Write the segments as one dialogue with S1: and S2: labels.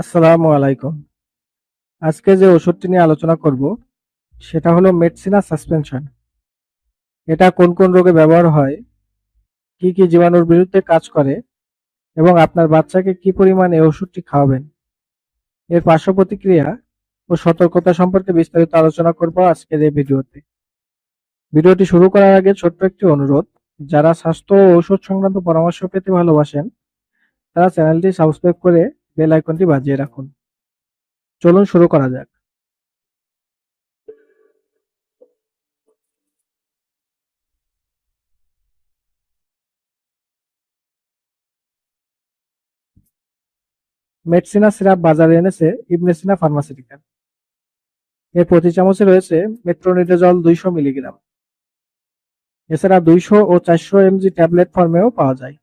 S1: আসসালামু আলাইকুম। আজকে যে ওষুধটি নিয়ে আলোচনা করব, সেটা হলো মেডসিনা সাসপেনশন এটা কোন কোন রোগে ব্যবহার হয়, কি কি জীবাণুর বিরুদ্ধে কাজ করে, এবং আপনার বাচ্চাকে কি পরিমাণ এই ওষুধটি খাওয়াবেন। এর পার্শ্ব প্রতিক্রিয়া ও সতর্কতা সম্পর্কে বিস্তারিত আলোচনা করব আজকের এই ভিডিওতে। ভিডিওটি শুরু করার আগে ছোট্ট একটি অনুরোধ, যারা স্বাস্থ্য ও ওষুধ সংক্রান্ত পরামর্শ পেতে ভালোবাসেন, তারা চ্যানেলটি সাবস্ক্রাইব করে বেল আইকনটি বাজিয়ে রাখুন। চলুন শুরু করা যাক। মেডসিনা সিরাপ বাজারে এনেছে ইবনেসিনা ফার্মাসিউটিক্যাল। এর প্রতি চামচে রয়েছে মেট্রোনিডাজল দুইশো মিলিগ্রাম। এছাড়া দুইশো ও চারশো এমজি ট্যাবলেট ফর্মেও পাওয়া যায়।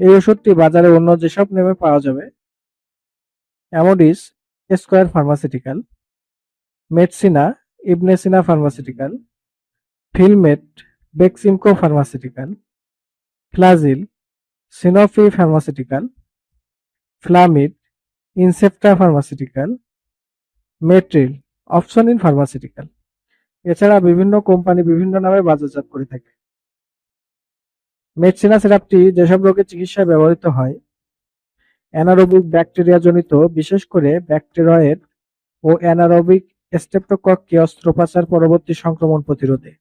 S1: এই ওষুধটি বাজারে অন্য যেসব নেমে পাওয়া যাবে, Amodis, Square pharmaceutical, Medsina, Ibn Sina pharmaceutical, Filmet, Beximco pharmaceutical, Flagyl, Sanofi pharmaceutical, Flamyd, Incepta pharmaceutical, Metryl Opsonin pharmaceutical. এছাড়া বিভিন্ন কোম্পানি বিভিন্ন নামে বাজারজাত করে থাকে। মেডসিনা সিরাপটি যেসব রোগের চিকিৎসায় ব্যবহৃত হয়, অ্যানারোবিক ব্যাকটেরিয়া জনিত, বিশেষ করে ব্যাকটেরয়েড ও অ্যানারোবিক স্টেপ্টোকককে অস্ত্রোপচার পরবর্তী সংক্রমণ প্রতিরোধে।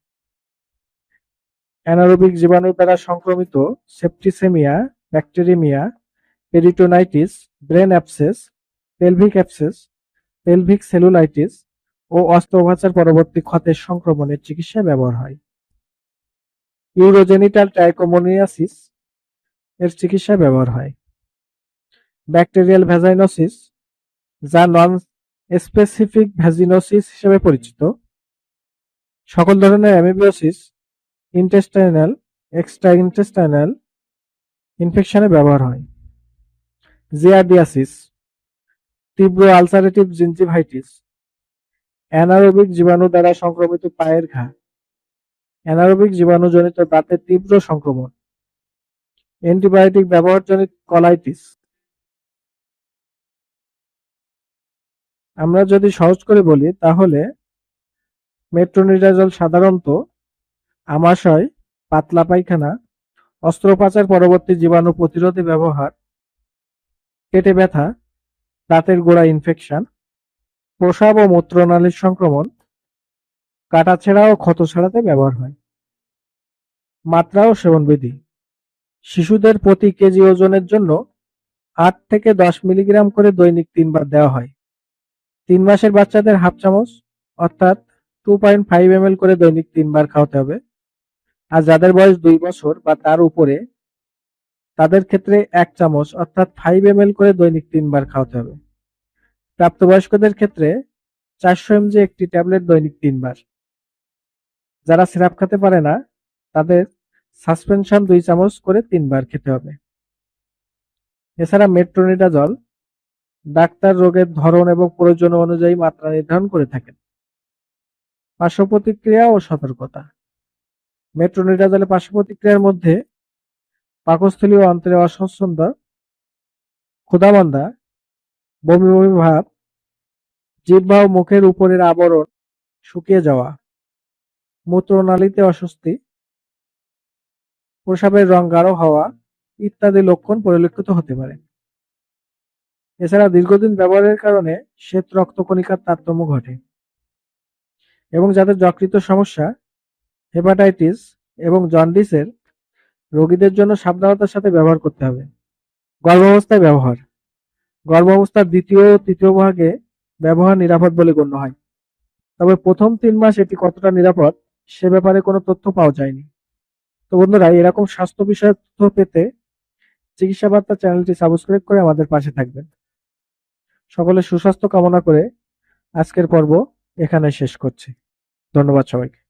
S1: অ্যানারোবিক জীবাণু দ্বারা সংক্রমিত septicaemia, bacteraemia, peritonitis, brain abscess, pelvic abscess, pelvic cellulitis ও অস্ত্রোপচার পরবর্তী ক্ষতের সংক্রমণের চিকিৎসায় ব্যবহার হয়। ইউরোজেনিটাল ট্রাইকোমোনিয়াসিস এর চিকিৎসায় ব্যবহার হয়। ব্যাকটেরিয়াল ভ্যাজাইনোসিস যা নন স্পেসিফিক ভ্যাজিনোসিস হিসেবে পরিচিত। সকল ধরনের অ্যামিবিওসিস ইন্টেস্টাইনাল এক্সট্রা ইন্টেস্টাইনাল ইনফেকশনে ব্যবহার হয়। জিয়াডিয়াসিস তীব্র আলসারেটিভ জিনজিভাইটিস অ্যানারোবিক জীবাণু দ্বারা সংক্রমিত পায়ের ঘা। অ্যানারোবিক জীবাণুজনিত দাঁতের তীব্র সংক্রমণ, অ্যান্টিবায়োটিক ব্যবহারজনিত কলাইটিস। আমরা যদি সহজ করে বলি, তাহলে মেট্রোনিডাজল সাধারণত আমাশয়, পাতলা পায়খানা, অস্ত্রোপচার পরবর্তী জীবাণু প্রতিরোধে ব্যবহার, পেটে ব্যথা, দাঁতের গোড়া ইনফেকশন প্রসাব ও মূত্রনালীর সংক্রমণ কাটাছেঁড়া ও ক্ষত ছাড়াতে ব্যবহার হয়। মাত্রা ও সেবনবিধি। শিশুদের প্রতি কেজি ওজনের জন্য আট থেকে দশ মিলিগ্রাম করে দৈনিক তিনবার দেওয়া হয়। তিন মাসের বাচ্চাদের হাফ চামচ, অর্থাৎ টু পয়েন্ট ফাইভ এম করে দৈনিক তিনবার খাওয়াতে হবে। আর যাদের বয়স দুই বছর বা তার উপরে, তাদের ক্ষেত্রে এক চামচ, অর্থাৎ ফাইভ এম করে দৈনিক তিনবার খাওয়াতে হবে। প্রাপ্তবয়স্কদের ক্ষেত্রে চারশো এমজি একটি ট্যাবলেট দৈনিক তিনবার। যারা সিরাপ খেতে পারে না, তাদের সাসপেনশন দুই চামচ করে তিনবার খেতে হবে। এছাড়া মেট্রোনিডাজল ডাক্তার রোগের ধরন এবং প্রয়োজন অনুযায়ী মাত্রা নির্ধারণ করে থাকেন। পার্শ্ব প্রতিক্রিয়া ও সতর্কতা। মেট্রোনিডাজলের পার্শ্ব প্রতিক্রিয়ার মধ্যে পাকস্থলী ও অন্তরে অস্বচ্ছন্দ, ক্ষুধামন্দা, বমি বমি ভাব, জিহ্বা ও মুখের উপরের আবরণ শুকিয়ে যাওয়া মূত্রনালীতে অস্বস্তি, প্রসাবের রং গাঢ় হওয়া ইত্যাদি লক্ষণ পরিলক্ষিত হতে পারে। এছাড়া দীর্ঘদিন ব্যবহারের কারণে শ্বেত রক্তকণিকার তারতম্য ঘটে এবং যাদের যকৃত সমস্যা, হেপাটাইটিস এবং জন্ডিসের রোগীদের জন্য সাবধানতার সাথে ব্যবহার করতে হবে। গর্ভাবস্থায় ব্যবহার। গর্ভাবস্থার দ্বিতীয় ও তৃতীয় ভাগে ব্যবহার নিরাপদ বলে গণ্য হয়। তবে প্রথম তিন মাস এটি কতটা নিরাপদ সে ব্যাপারে কোনো তথ্য পাওয়া যায়নি। তো বন্ধুরা, এরকম স্বাস্থ্য বিষয়ক তথ্য পেতে চিকিৎসা বার্তা চ্যানেলটি সাবস্ক্রাইব করে আমাদের পাশে থাকবেন। সকলে সুস্বাস্থ্য কামনা করে আজকের পর্ব এখানে শেষ করছি। ধন্যবাদ সবাইকে।